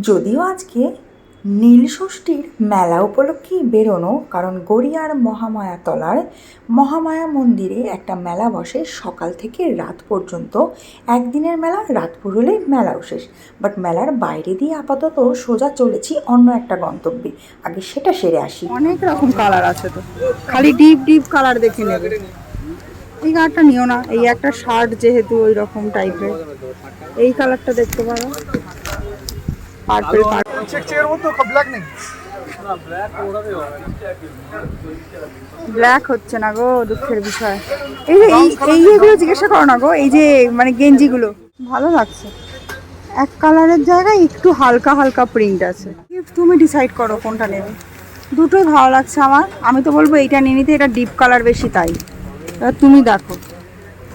যদিও আজকে নীল ষষ্ঠীর মেলা উপলক্ষেই বেরোনো, কারণ গড়িয়ার মহামায়া তলার মহামায়া মন্দিরে একটা মেলা বসে সকাল থেকে রাত পর্যন্ত। একদিনের মেলা, রাত পুরোলেই মেলাও শেষ। বাট মেলার বাইরে দিয়ে আপাতত সোজা চলেছি অন্য একটা গন্তব্যে। আগে সেটা সেরে আসি। অনেক রকম কালার আছে তো। খালি ডিপ ডিপ কালার দেখে নেবে। এই কালারটা নিও না। এই একটা শার্ট যেহেতু ওই রকম টাইপের এই কালারটা দেখতে পারো। চেক মতো ব্ল্যাক নেই। ব্ল্যাক হচ্ছে না গো দুঃখের বিষয়। এই যে এই এই এগুলো জিজ্ঞাসা করো না গো এই যে মানে গেঞ্জিগুলো। ভালো লাগছে। এক কালারের জায়গায় একটু হালকা হালকা প্রিন্ট আছে। তুমি ডিসাইড করো কোনটা নেবে। দুটোই ভালো লাগছে আমার। আমি তো বলব এইটা নিয়ে নিতে এটা ডিপ কালার বেশি তাই। এবার তুমি দেখো।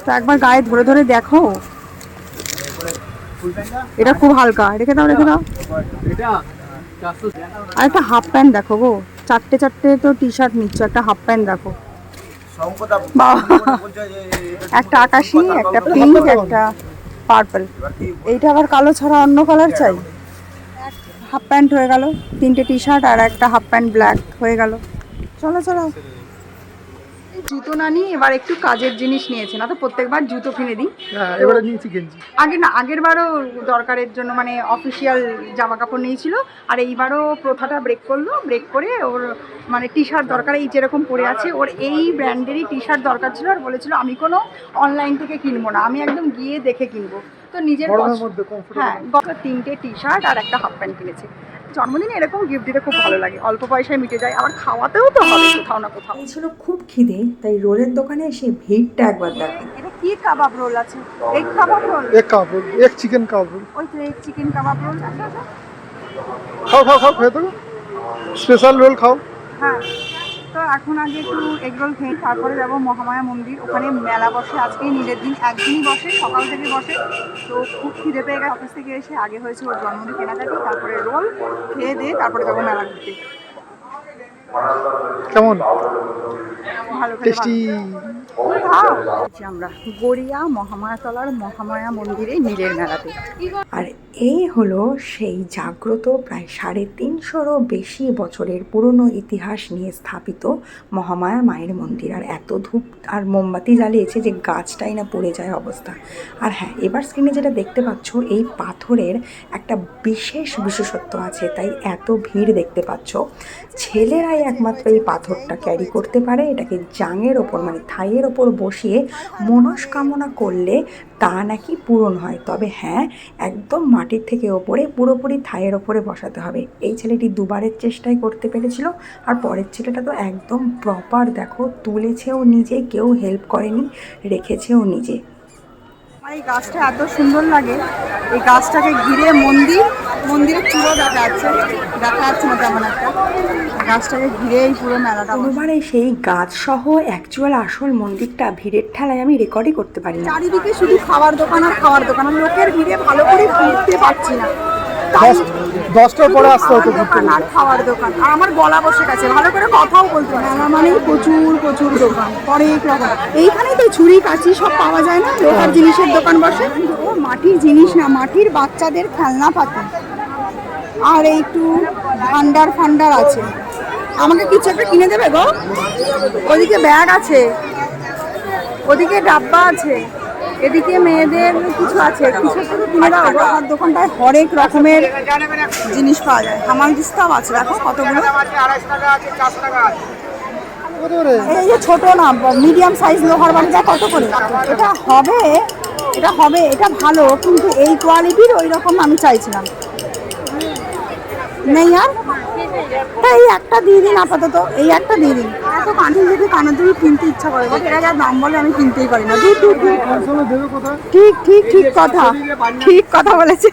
তো একবার গায়ে ধরে ধরে দেখো। এটা খুব হালকা। রেখে দাও রেখে দাও। আর একটা হাফ প্যান্ট দেখো গো। চারটে চারটে তো টি শার্ট নিচ্ছ একটা হাফ প্যান্ট দেখো। একটা আকাশি একটা পিঙ্ক একটা পার্পল এইটা আবার কালো ছাড়া অন্য কালার চাই? হাফ প্যান্ট হয়ে গেল তিনটে টি শার্ট আর একটা হাফ প্যান্ট ব্ল্যাক হয়ে গেল। চলো চলো। জুতো না নিয়ে এবার একটু কাজের জিনিস নিয়েছে না তো প্রত্যেকবার জুতো কিনে দিই। হ্যাঁ এবারে নিয়েছি গেঞ্জি। আগে না আগেরবারও দরকারের জন্য মানে অফিসিয়াল জামা কাপড় নিয়েছিল আর এইবারও প্রথাটা ব্রেক করল ব্রেক করে ওর মানে টি শার্ট দরকার এই যেরকম পরে আছে ওর এই ব্র্যান্ডেরই টি শার্ট দরকার ছিল আর বলেছিল আমি কোনো অনলাইন থেকে কিনবো না আমি একদম গিয়ে দেখে কিনবো। তো নিজের মধ্যে হ্যাঁ তিনটে টি শার্ট আর একটা হাফ প্যান্ট কিনেছে। জন্মদিনে এরকম গিফট দিতে খুব ভালো লাগে। অল্প পয়সায় মিটে যায়। আবার খাওয়াতেও তো হবে কোথাও না কোথাও। এই ছিল খুব খিদে তাই রোলের দোকানে এসে ভিড়টা একবার দেখো এটা কি কাবাব রোল আছে? এগ কাবাব রোল এক কাপ রোল এক চিকেন কাপ রোল ওই তো এগ চিকেন কাবাব রোল আছে খাও খাও খাও খেয়ে স্পেশাল রোল খাও। হ্যাঁ। এখন আগে একটু এগরোল খেয়ে তারপরে যাব মহামায়া মন্দির। ওখানে মেলা বসে আজকে নিজের দিন। একদিনই বসে সকাল থেকে বসে। তো খুব খিদে পেয়ে গেছে অফিস থেকে এসে আগে হয়েছে ওর জন্মদিন কেনাকাটি তারপরে রোল খেয়ে দিয়ে তারপরে যাব মেলা ঘুরতে। কেমন? ভালো করে টেস্টি? আমরা গড়িয়া মহামায়াতলার মহামায়া মন্দিরে নীলের মেলাতে। আর এই হলো সেই জাগ্রত প্রায় সাড়ে তিনশোরও বেশি বছরের পুরনো ইতিহাস নিয়ে স্থাপিত মহামায়া মায়ের মন্দির। আর এত ধূপ আর মোমবাতি জ্বালিয়েছে যে গাছটাই না পড়ে যায় অবস্থা। আর হ্যাঁ এবার স্ক্রিনে যেটা দেখতে পাচ্ছ, এই পাথরের একটা বিশেষ বিশেষত্ব আছে, তাই এত ভিড় দেখতে পাচ্ছ। ছেলেরাই একমাত্র এই পাথরটা ক্যারি করতে পারে, এটাকে জাঙের ওপর মানে থাইয়ের ওপর বসিয়ে মনস্কামনা করলে তা নাকি পূরণ হয়। তবে হ্যাঁ একদম মাটির থেকে ওপরে, পুরোপুরি থায়ের ওপরে বসাতে হবে। এই ছেলেটি দুবারের চেষ্টাই করতে পেরেছিল আর পরের ছেলেটা তো একদম প্রপার দেখো, তুলেছেও নিজে, কেউ হেল্প করেনি, রেখেছেও নিজে। আমার এই গাছটা এত সুন্দর লাগে। এই গাছটাকে ঘিরে মন্দির মন্দিরের চূড়ো দেখা যাচ্ছে। দেখা যাচ্ছে না তেমন একটা। গাছটাকে ঘিরে এই পুরো মেলাটা। কোনোবারে সেই গাছ সহ অ্যাকচুয়াল আসল মন্দিরটা ভিড়ের ঠেলায় আমি রেকর্ডই করতে পারি না। চারিদিকে শুধু খাবার দোকান আর খাবার দোকান। লোকের ভিড়ে ভালো করে ঘুরতে পারছি না। দশটার পরে আসতে হতো দোকান আর খাওয়ার দোকান। আর আমার গলা বসে গেছে ভালো করে কথাও বলতে না। মানে প্রচুর প্রচুর দোকান অনেক রকম। এইখানেই তো ছুরি কাঁচি সব পাওয়া যায় না? লোহার জিনিসের দোকান বসে? ও মাটির জিনিস না মাটির বাচ্চাদের খেলনা পাতি। আর একটু ভান্ডার ফান্ডার আছে। আমাকে কিছু একটা কিনে দেবে গো? ওদিকে ব্যাগ আছে। ওদিকে ডাব্বা আছে। এদিকে মেয়েদের কিছু আছে। কিছু একটা তো কিনে আমার দোকানটায় হরেক রকমের জিনিস পাওয়া যায়। হামাল দিস্তাও আছে। দেখো কতগুলো। এই যে ছোট না, মিডিয়াম সাইজ লোহার বাড়িটা কত করে। এটা হবে এটা হবে, এটা ভালো, কিন্তু এই কোয়ালিটির ওই রকম আমি চাইছিলাম। নেই আর? তা এই একটা দিয়ে দিন আপাতত এই একটা দিয়ে দিন। এত কানের যদি কানের দুল কিনতে ইচ্ছা করে এরা যা দাম বলে আমি কিনতেই পারি না। দূর ঠিক ঠিক ঠিক কথা ঠিক কথা বলেছে।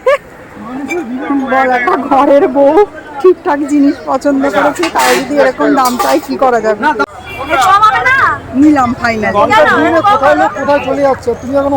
বল একটা ঘরের বউ ঠিকঠাক জিনিস পছন্দ করেছে তাই যদি এরকম দাম চাই কি করা যাবে? নিলাম ফাইনাল কোথায় চলে যাচ্ছে? তুমি এখন